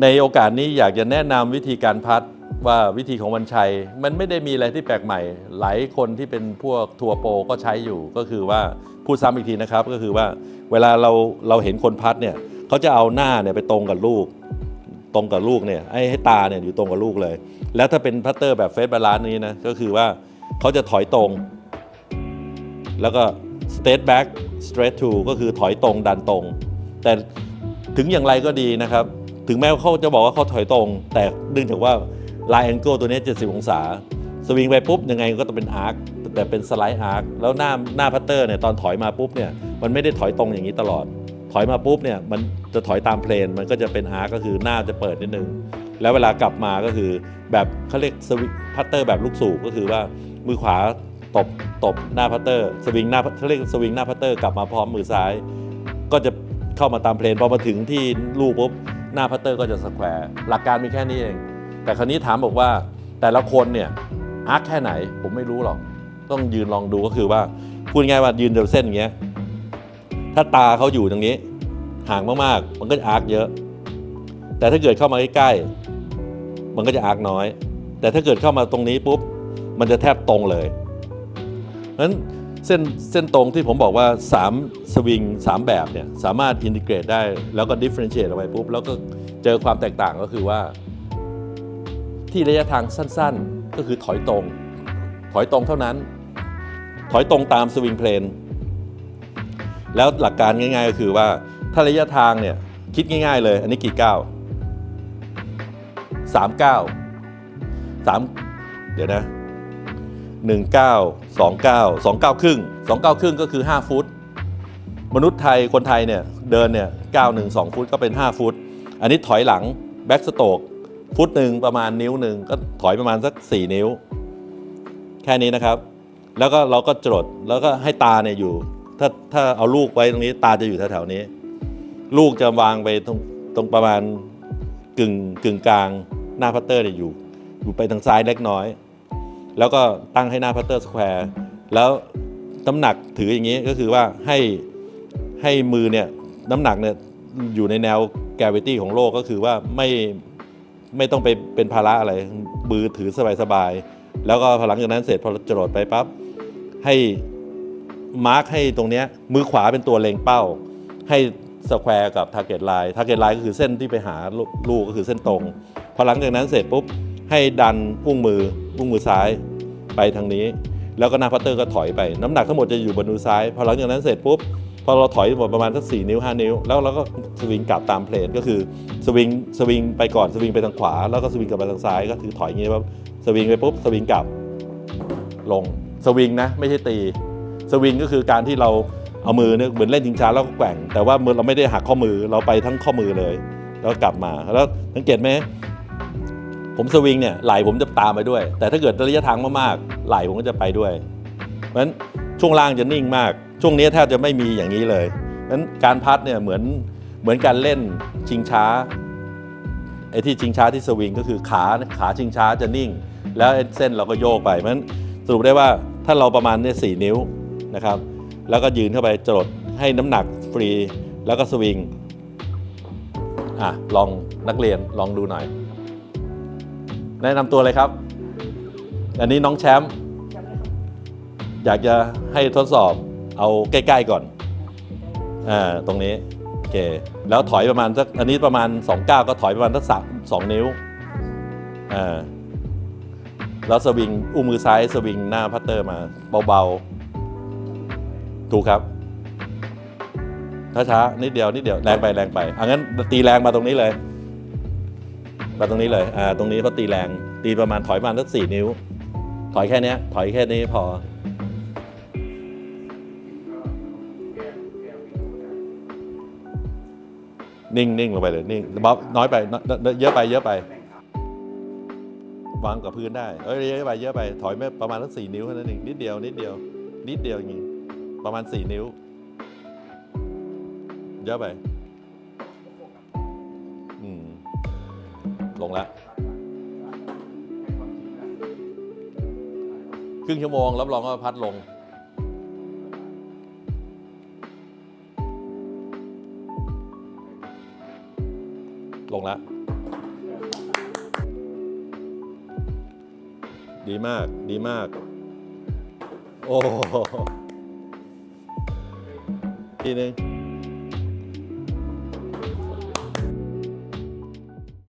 ในโอกาสนี้อยากจะแนะนำวิธีการพัดว่าวิธีของวันชัย มันไม่ได้มีอะไรที่แปลกใหม่ หลายคนที่เป็นพวกทัวโปรก็ใช้อยู่ก็คือว่าพูดซ้ำอีกทีนะครับก็คือว่าเวลาเราเราเห็นคนพัดเนี่ยเขาจะเอาหน้าเนี่ยไปตรงกับลูก ตรงกับลูกเนี่ยให้ให้ตาเนี่ยอยู่ตรงกับลูกเลย แล้วถ้าเป็นพัตเตอร์แบบเฟสบาลานซ์นี้นะก็คือว่าเขาจะถอยตรง แล้วก็ straight back straight to ก็คือถอยตรงดันตรง แต่ถึงอย่างไรก็ดีนะครับ ถึงแม้เขาจะบอกว่าเขาถอยตรง แต่เนื่องจากว่า line angle ตัวนี้ 70 องศา สวิงไปปุ๊บ ยังไงก็ต้องเป็นอาร์คแต่เป็นสไลด์อาร์คแล้วหน้าหน้าพัตเตอร์เนี่ยตอนถอยมาปุ๊บเนี่ยมันไม่ได้ถอยตรงอย่างนี้ตลอด ถอยมาปุ๊บเนี่ยมันจะถอยตามเพลน มันก็จะเป็นอาร์คก็คือหน้าจะเปิดนิดนึง แล้วเวลากลับมาก็คือแบบเขาเรียกสวิงพัตเตอร์แบบลูกสูบก็คือว่ามือขวาตบตบหน้าพัตเตอร์ สวิงหน้าเขาเรียกสวิงหน้าพัตเตอร์กลับมาพร้อมมือซ้าย ก็จะเข้ามาตามเพลนพอมาถึงที่ลูกปุ๊บ หน้าพัตเตอร์ก็จะสแควร์หลักการมีแค่นี้เอง แต่คราวนี้ถามบอกว่าแต่ละคนเนี่ยอาร์คแค่ไหนผมไม่รู้หรอก ต้องยืนลองดูก็คือว่าพูดง่ายว่ายืนเดินเส้นอย่างเงี้ยถ้าตาเขาอยู่ตรงนี้ ห่างมากๆ มันก็จะอาร์คเยอะ แต่ถ้าเกิดเข้ามาใกล้ๆมันก็จะอาร์คน้อย แต่ถ้าเกิดเข้ามาตรงนี้ปุ๊บมันจะแทบตรงเลยเพราะฉะนั้น เส้นเส้นตรงที่ผมบอกว่า 3 สวิง 3 แบบเนี่ยสามารถอินทิเกรตได้แล้วก็ differentiate ออกไปปุ๊บ แล้วก็เจอความแตกต่างก็คือว่า ที่ระยะทางสั้นๆ ก็คือถอยตรง ถอยตรงเท่านั้น ถอยตรงตามสวิงเพลน แล้วหลักการง่ายๆก็คือว่าถ้าระยะทางเนี่ยคิดง่ายๆเลย อันนี้กี่ก้าวสามก้าวสามเดี๋ยวนะ หนึ่งเก้าสองเก้าสองเก้าครึ่งสองเก้าครึ่งก็คือ 5 ฟุต มนุษย์ไทยคนไทยเนี่ยเดินเนี่ยเก้าหนึ่งสองฟุตก็เป็น 5 ฟุต อันนี้ถอยหลังแบ็กสโตกฟุตหนึ่งประมาณนิ้วหนึ่งก็ถอยประมาณสัก 4 นิ้ว แค่นี้นะครับ แล้วก็เราก็จดแล้วก็ให้ตาเนี่ยอยู่ ถ้าถ้าเอาลูกไว้ตรงนี้ตาจะอยู่แถวๆนี้ ลูกจะวางไปตรงตรงประมาณกึ่งกึ่งกลางหน้าพัตเตอร์เนี่ยอยู่อยู่ไปทางซ้ายเล็กน้อย แล้วก็ตั้งให้หน้าพัตเตอร์สแควร์แล้วน้ำหนักถืออย่างนี้ก็คือว่าให้ให้มือเนี่ยน้ำหนักเนี่ยอยู่ในแนว gravity ของโลกก็คือว่าไม่ไม่ต้องไปเป็นภาระอะไรมือถือสบายๆแล้วก็พอหลังจากนั้นเสร็จพอจรดไปปั๊บให้มาร์คให้ตรงเนี้ยมือขวาเป็นตัวเล็งเป้า ให้สแควร์กับ target line target line ก็คือเส้นที่ไปหาลูกก็คือเส้นตรง พอหลังจากนั้นเสร็จปุ๊บให้ดันอุ้งมือ อุ้งมือซ้ายไปทางนี้ แล้วก็หน้าพัตเตอร์ก็ถอยไป น้ำหนักทั้งหมดจะอยู่บนมือซ้าย พอหลังจากนั้นเสร็จปุ๊บพอเราถอยหมดประมาณสัก4นิ้ว 5 นิ้ว แล้วเราก็สวิงกลับตามเพลนก็คือสวิงสวิงไปก่อนสวิงไปทางขวา แล้วก็สวิงกลับไปทางซ้าย ก็คือถอยอย่างนี้ว่าสวิงไปปุ๊บสวิงกลับลงสวิงนะไม่ใช่ตีสวิงก็คือการที่เราเอามือเนี่ยเหมือนเล่นชิงช้าแล้วก็แกว่ง แต่ว่ามือเราไม่ได้หักข้อมือเราไปทั้งข้อมือเลย แล้วกลับมาแล้วสังเกตไหม ผมสวิงเนี่ยไหลผมจะตามไปด้วย แต่ถ้าเกิดระยะทางมากๆไหลผมก็จะไปด้วยเพราะฉะนั้นช่วงล่างจะนิ่งมาก ช่วงนี้แทบจะไม่มีอย่างนี้เลยเพราะฉะนั้นการพัดเนี่ยเหมือนเหมือนการเล่นชิงช้าไอ้ที่ชิงช้าที่สวิงก็คือขาขาชิงช้าจะนิ่ง แล้วเส้นเราก็โยกไปเพราะฉะนั้นสรุปได้ว่าถ้าเราประมาณเนี่ยสี่นิ้วนะครับ แล้วก็ยืนเข้าไปจรดให้น้ำหนักฟรีแล้วก็สวิงอะลองนักเรียนลองดูหน่อย แนะนำตัวเลยครับ อันนี้น้องแชมป์อยากจะให้ทดสอบเอาใกล้ ๆก่อนอ่าตรงนี้โอเคแล้วถอยประมาณสักอันนี้ประมาณ2ก้าวก็ถอยประมาณสักสามสองนิ้วอ่าแล้วสวิงอุ้งมือซ้ายสวิงหน้าพัตเตอร์มาเบาๆ ถูกครับช้าๆนิดเดียวนิดเดียวแรงไปแรงไปอะงั้นตีแรงมาตรงนี้เลย มาตรงนี้เลยอ่าตรงนี้เขาตีแรง ตีประมาณถอยประมาณสักสี่นิ้ว ถอยแค่นี้ถอยแค่นี้พอ นิ่งนิ่งลงไปเลยนิ่งบ๊อบน้อยไป เยอะไปเยอะไปวางกับพื้นได้ เอ้ยเยอะไปเยอะไป ถอยไม่ประมาณสักสี่นิ้วแค่นั้นเองนิดเดียวนิดเดียวนิดเดียวอย่างงี้ประมาณสี่นิ้ว เยอะไป ลงแล้ว ครึ่งชั่วโมง รับรองว่าพัดลง ลงแล้ว ดีมากดีมาก โอ้ทีนึง